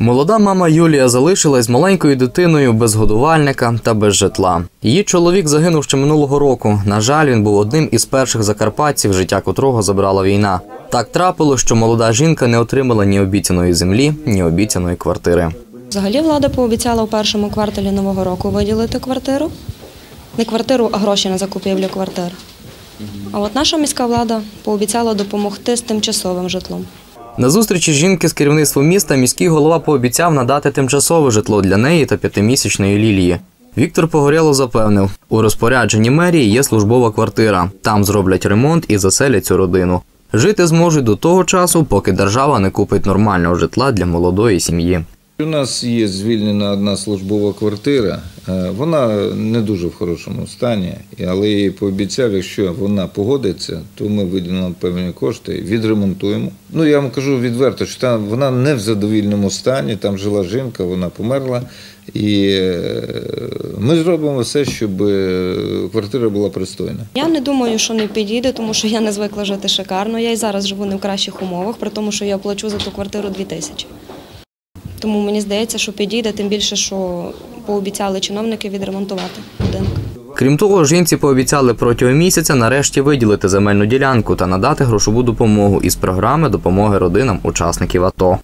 Молода мама Юлія залишилась маленькою дитиною без годувальника та без житла. Її чоловік загинув ще минулого року. На жаль, він був одним із перших закарпатців, життя котрого забрала війна. Так трапилось, що молода жінка не отримала ні обіцяної землі, ні обіцяної квартири. Взагалі влада пообіцяла у першому кварталі нового року виділити квартиру. Не квартиру, а гроші на закупівлю квартир. А от наша міська влада пообіцяла допомогти з тимчасовим житлом. На зустрічі жінки з керівництвом міста міський голова пообіцяв надати тимчасове житло для неї та п'ятимісячної Лілії. Віктор Погорєло запевнив, у розпорядженні мерії є службова квартира. Там зроблять ремонт і заселять цю родину. Жити зможуть до того часу, поки держава не купить нормального житла для молодої сім'ї. У нас є звільнена одна службова квартира. Е, Вона не дуже в хорошому стані, але я їй пообіцяв, якщо вона погодиться, то ми виділимо певні кошти, відремонтуємо. Ну я вам кажу відверто, що там вона не в задовільному стані. Там жила жінка, вона померла. І е, ми зробимо все, щоб е, квартира була пристойна. Я не думаю, що не підійде, тому що я не звикла жити шикарно. Я і зараз живу не в кращих умовах, при тому, що я плачу за ту квартиру 2 тисячі. Тому мені здається, що підійде, тим більше, що пообіцяли чиновники відремонтувати будинок. Крім того, жінці пообіцяли протягом місяця нарешті виділити земельну ділянку та надати грошову допомогу із програми допомоги родинам учасників АТО.